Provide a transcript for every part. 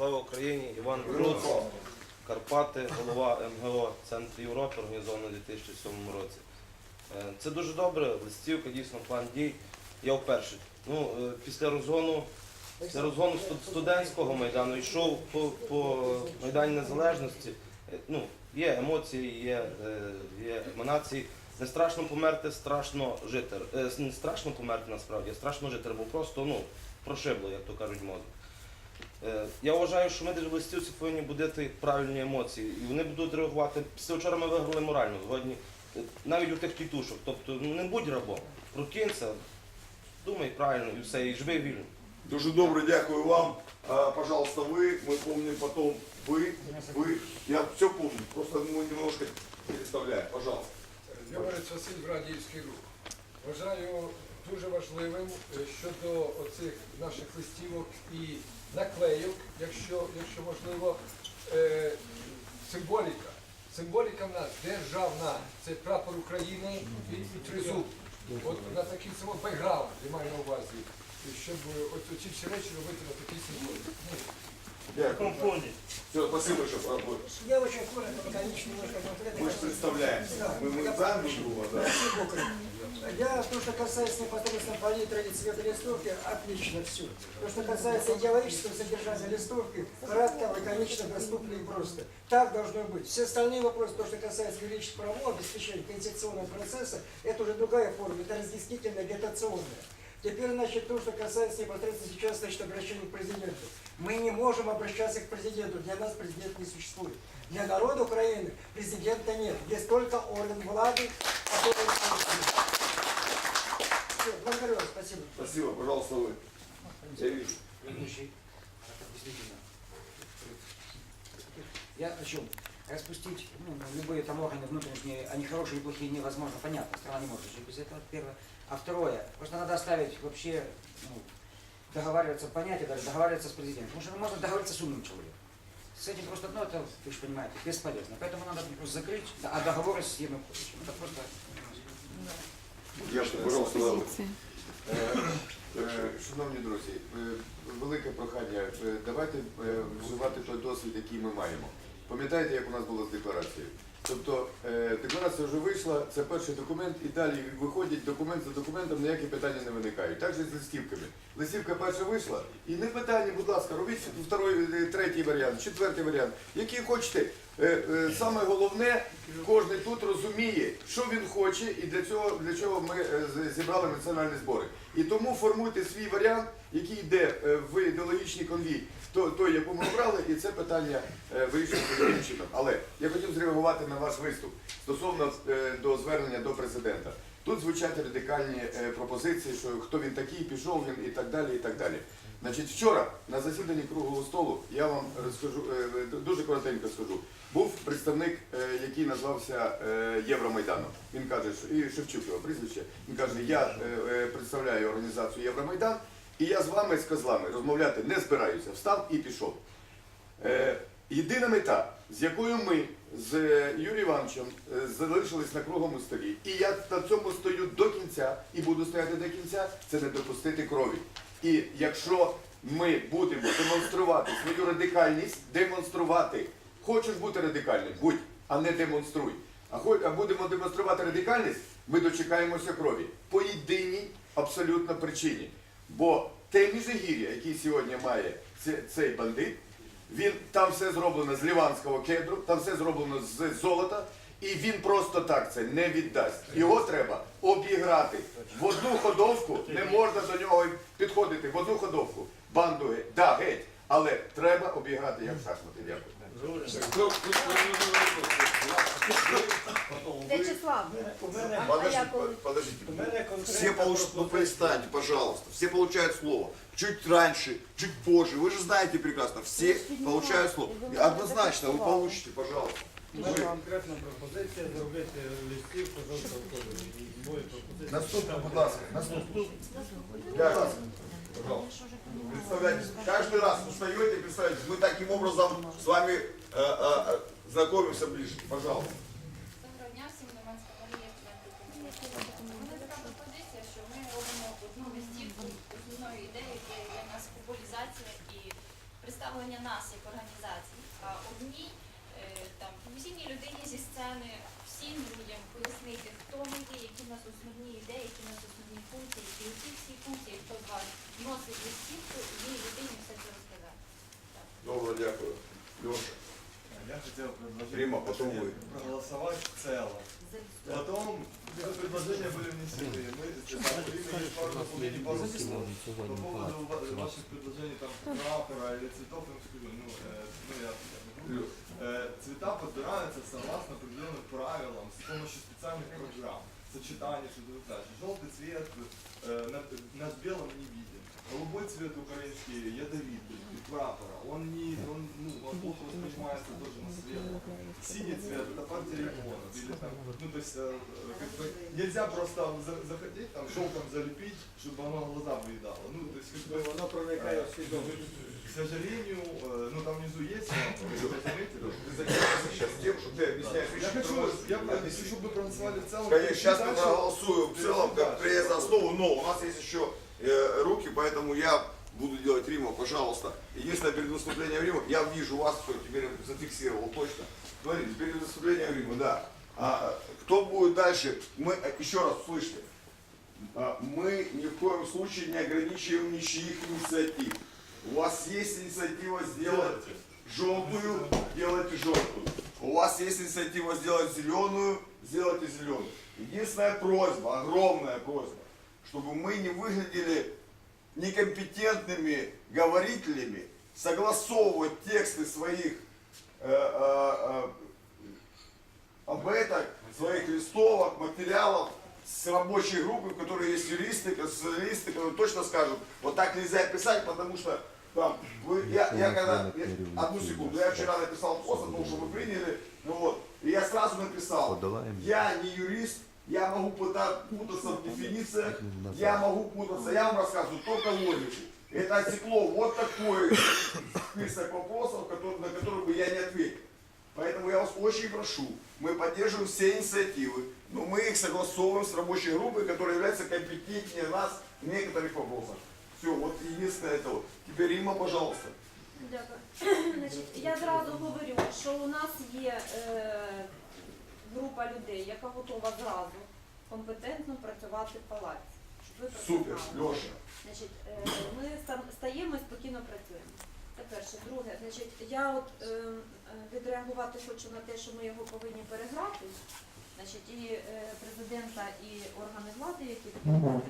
Слава Україні! Іван Круц, Карпати, голова МГО Центр Європи, організовано у 2007 році. Е, Це дуже добре, листівка, дійсно, план дій. Я вперше. Ну, е, після розгону, після розгону студентського майдану йшов по, по Майдані Незалежності. Е, Ну, є емоції, є, є еманації. Не страшно померти, страшно жити. Не страшно померти насправді, а страшно жити, бо просто ну, прошибло, як то кажуть, мозок. Е, Я вважаю, що ми десь в листівці повинні будити правильні емоції, і вони будуть реагувати. Після вчора ми виграли морально згодні, Е, навіть у тих тітушок. Тобто ну, не будь рабом, прокинься, думай правильно і все, і живи вільно. Дуже добре, дякую вам. А, пожалуйста, вы, мы помним потом вы, вы. Я все помню, просто мы немножко переставляем. Пожалуйста. Говорить Василь Радіївський рух. Вважаю дуже важливим е, щодо оцих наших листівок і наклейок, якщо, якщо можливо, е, символіка. Символіка в нас державна, це прапор України і, і тризуб. От на такий символ бейграунд, я маю на увазі, щоб от ці всі речі робити на такій символіці. Ну, Дякую. Все, спасибо, пробовали. Я очень коротко, лаконично, немножко конкретно. Мы же представляемся. Да, Мы, мы прошу. друг друга, да? Я, то, что касается непосредственно палитры и цвета листовки, отлично все. То, что касается идеологического содержания листовки, кратко, лаконично, доступно и просто. Так должно быть. Все остальные вопросы, то, что касается юридических правов, обеспечения конституционного процесса, это уже другая форма, это разъяснительная, агитационная. Теперь, значит, то, что касается непосредственно сейчас, значит, обращения к президенту. Мы не можем обращаться к президенту, для нас президент не существует. Для народа Украины президента нет. Есть только орган влады, который... Все, благодарю вас, спасибо. Спасибо, пожалуйста, вы. Я вижу. Действительно. Я о чем? Распустить ну, любые там органы внутренние, они хорошие или плохие, невозможно, понятно, страна не может жить без этого, первое. А второе, просто надо оставить вообще, ну, договариваться, понятие даже, договариваться с президентом. Потому что можно договориться с умным человеком. С этим просто, ну, это, вы же понимаете, бесполезно. Поэтому надо просто закрыть, да, а договоры с Януковичем. Это просто... Дякую, пожалуйста, Лаврик. Е, е, Шановні друзі, е, велике прохання, е, давайте е, вживати той досвід, який ми маємо. Пам'ятаєте, як у нас було з декларацією? Тобто е, декларація вже вийшла, це перший документ, і далі виходять документ за документом, ніякі питання не виникають. Так же з листівками. Листівка перша вийшла, і не питання, будь ласка, робіть второй, е, третій варіант, четвертий варіант, який хочете. Е, Саме головне, кожен тут розуміє, що він хоче, і для цього для чого ми зібрали національні збори. І тому формуйте свій варіант, який йде е, в ідеологічний конвій, то- той, яку ми обрали, і це питання е, вирішується чином. Але я хотів зреагувати на ваш виступ стосовно е, до звернення до президента. Тут звучать радикальні пропозиції, що хто він такий, пішов він і так далі. і так далі. Значить, вчора на засіданні круглого столу я вам розкажу дуже коротенько скажу. Був представник, який назвався Євромайданом. Він каже, і Шевчук його прізвище. Він каже, я представляю організацію Євромайдан, і я з вами з козлами розмовляти не збираюся. Встав і пішов. Е, Єдина мета, з якою ми з е, Юрієм Івановичем е, залишились на круглому столі, і я на цьому стою до кінця і буду стояти до кінця, це не допустити крові. І якщо ми будемо демонструвати свою радикальність, демонструвати, хочеш бути радикальним, будь, а не демонструй. А хоч а будемо демонструвати радикальність, ми дочекаємося крові по єдиній абсолютно причині. Бо те міжгір'я, яке сьогодні має цей бандит, він там все зроблено з ліванського кедру, там все зроблено з золота, і він просто так це не віддасть. Його треба обіграти. В одну ходовку не можна до нього підходити. В одну ходовку. Банду. Да, геть. Але треба обіграти як в шахмати. Дякую. Вячеслав, а Подождите, я коли- подождите. Все получат, ну перестаньте, пожалуйста. Все получают слово. Чуть раньше, чуть позже. Вы же знаете прекрасно, все получают слово. Однозначно, вы получите, пожалуйста. Моя конкретна пропозиція зробити листівку жовтого кольору. Мої пропозиції. Наступно, будь ласка, наступно. Дякую. Пожалуйста. Представляйтесь. Каждый раз устаете и представляетесь. Мы таким образом с вами э, э, э, знакомимся ближе. Пожалуйста. Доброго дня всім Доманська Марія, студентка комунікації. У мене така пропозиція, що ми робимо одну листівку з основною ідеєю, яка є для нас популяризація і представ- ставлення нас як організацій, а одній е, там професійній людині зі сцени всім людям пояснити, хто ми є, які в нас основні ідеї, які в нас основні функції, і ці всі функції, хто з вас носить листівку, і людині все це розказати. Добре, дякую. Леша, Я хотел предложить Рима, потом вы. проголосовать в целом. Потом это предложения были внесены. Мы там, Риме есть пару дополнений, пару слов. По поводу ва- ваших предложений там прапора или цветов, я вам скажу, ну, э, ну я, я не буду. Э, цвета подбираются согласно определенным правилам с помощью специальных программ. Сочетание, что-то дальше. Желтый цвет э, на, на белом не виден. Голубой цвет украинский ядовитый, прапора. Он не, он, ну, он плохо воспринимается тоже на свет. Синий цвет это партия регионов. Или там, ну то есть э, э, как бы нельзя просто за- захотеть там шелком залепить, чтобы оно глаза выедало. Ну то есть как бы Воно проникає в свідомість. к сожалению, э, ну там внизу есть, я хочу, чтобы вы проголосовали в целом. Конечно, сейчас мы проголосуем в целом как за основу, но у нас есть еще э, руки, поэтому я буду делать Рима, пожалуйста. Единственное, перед выступлением Рима, я вижу вас, все, теперь я зафиксировал точно. Смотрите, перед выступлением Рима, да. А, кто будет дальше? Мы, э, еще раз, слышите, а, мы ни в коем случае не ограничиваем ничьих инициатив. У вас есть инициатива сделать желтую, делайте желтую. У вас есть инициатива сделать зеленую, сделайте зеленую. Единственная просьба, огромная просьба, чтобы мы не выглядели некомпетентными говорителями, согласовывать тексты своих э, э, э, обеток, своих листовок, материалов с рабочей группой, в которой есть юристы, специалисты, которые точно скажут, вот так нельзя писать, потому что там, вы, я, я когда, я- одну секунду, я вчера написал пост о том, что вы приняли, ну вот, и я сразу написал, я не юрист, я могу путаться в дефинициях, я могу путаться, я вам рассказываю только логику. Это отсекло вот такой список вопросов, который- на которые бы я не ответил. Поэтому я вас очень прошу, мы поддерживаем все инициативы, но мы их согласовываем с рабочей группой, которая является компетентнее нас в некоторых вопросах. Единственное это вот. Теперь Рима, пожалуйста. Дякую. Значить, я зразу говорю, що у нас є е, група людей, яка готова зразу компетентно працювати в палаці. Щоб ви Супер. Леша. Значить, е, ми ста- стаємо і спокійно працюємо. Це перше. Друге, значить, я от е, е, відреагувати хочу на те, що ми його повинні переграти. Значить, і е, президента, і органи влади, які підтримують.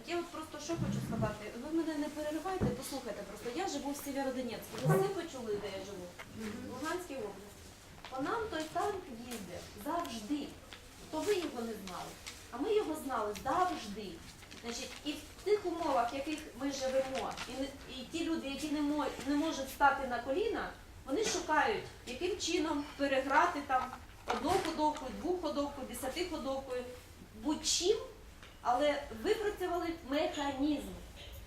Так я от просто що хочу сказати, ви мене не переривайте, послухайте просто. Я живу в Сєвєродонецьку. Ви всі почули, де я живу? В Луганській області. По нам той танк їздить завжди. То ви його не знали, а ми його знали завжди. Значить, і в тих умовах, в яких ми живемо, і, не- і ті люди, які не, мо- не можуть стати на коліна, вони шукають, яким чином переграти там одноходовкою, двоходовкою, десятиходовкою, будь-чим, але випрацювали механізм,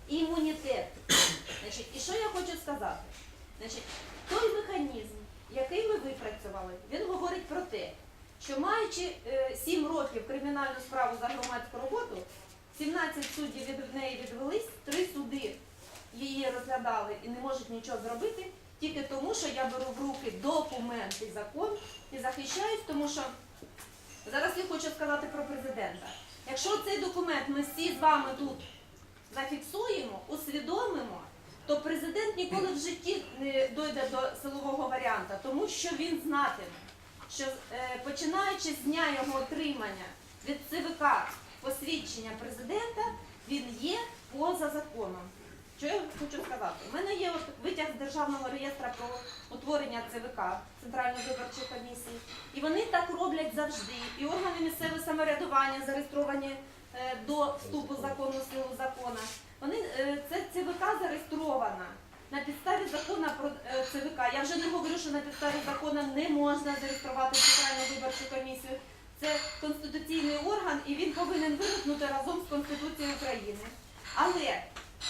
імунітет. Значить, і що я хочу сказати? Значить, той механізм, який ми випрацювали, він говорить про те, що маючи е, 7 років кримінальну справу за громадську роботу, 17 суддів від неї відвелись, 3 суди її розглядали і не можуть нічого зробити, тільки тому, що я беру в руки документ і закон і захищаюсь, тому що зараз я хочу сказати про президента. Якщо цей документ ми всі з вами тут зафіксуємо, усвідомимо, то президент ніколи в житті не дойде до силового варіанта, тому що він знатиме, що е, починаючи з дня його отримання від ЦВК посвідчення президента, він є поза законом. Що я хочу сказати? У мене є витяг з державного реєстра про утворення ЦВК Центральної виборчої комісії, і вони так роблять завжди. І органи місцевого самоврядування зареєстровані е, до вступу в законну силу закона. Вони е, це ЦВК зареєстрована на підставі закону про е, ЦВК. Я вже не говорю, що на підставі закону не можна зареєструвати Центральну виборчу комісію. Це конституційний орган, і він повинен виникнути разом з Конституцією України. Але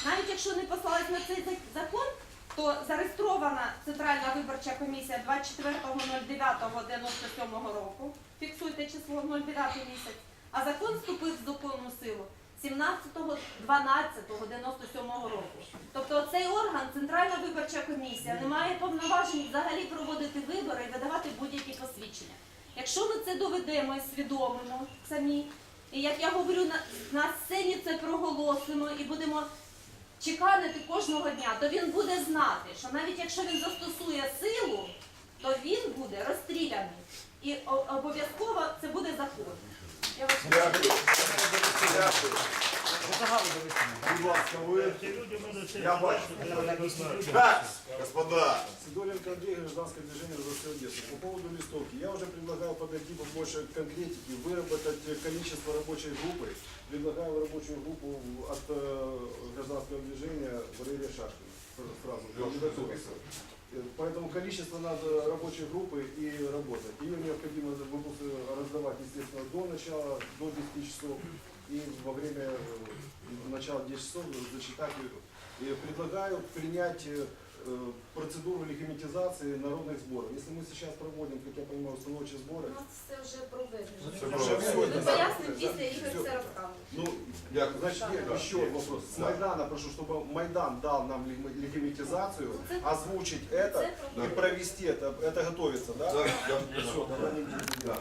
навіть якщо не послались на цей закон, то зареєстрована Центральна виборча комісія 24.09.97 року, фіксуйте число 09 місяць, а закон вступив в законну силу 17.12.97 року. Тобто цей орган, Центральна виборча комісія, не має повноважень взагалі проводити вибори і видавати будь-які посвідчення. Якщо ми це доведемо і свідомимо самі, і як я говорю, на, на сцені це проголосимо і будемо чеканити кожного дня, то він буде знати, що навіть якщо він застосує силу, то він буде розстріляний. І обов'язково це буде закон. Я вас Будь ласка, ви. Ці Я бачу. Так, господа. Сидоренко Андрей, гражданское движение «Развитие Одессы». По поводу листовки. Я уже предлагал подойти побольше к конкретике, выработать количество рабочей группы. Предлагаю рабочую группу от э, гражданского движения Валерия Шашкина. Сразу. Записывай. Э, Поэтому количество надо рабочей группы и работать. Ее необходимо выпуск- раздавать, естественно, до начала, до 10 часов И во время э, начала 10 часов зачитать ее. И предлагаю принять э, э, процедуру легимитизации народных сборов. Если мы сейчас проводим, как я понимаю, установочные У сборы, нас це вже проведено. Все Вже правильно. все, Ми да. пояснимо після Ігор Все. це розказує. ну, Дякую. значит, Да. еще один вопрос. С Да. Майдана прошу, чтобы Майдан дал нам леги- легимитизацию, Это- озвучить это Це и проведено. провести это. Это готовится, да? Так, я- Все, тогда не будем. Да.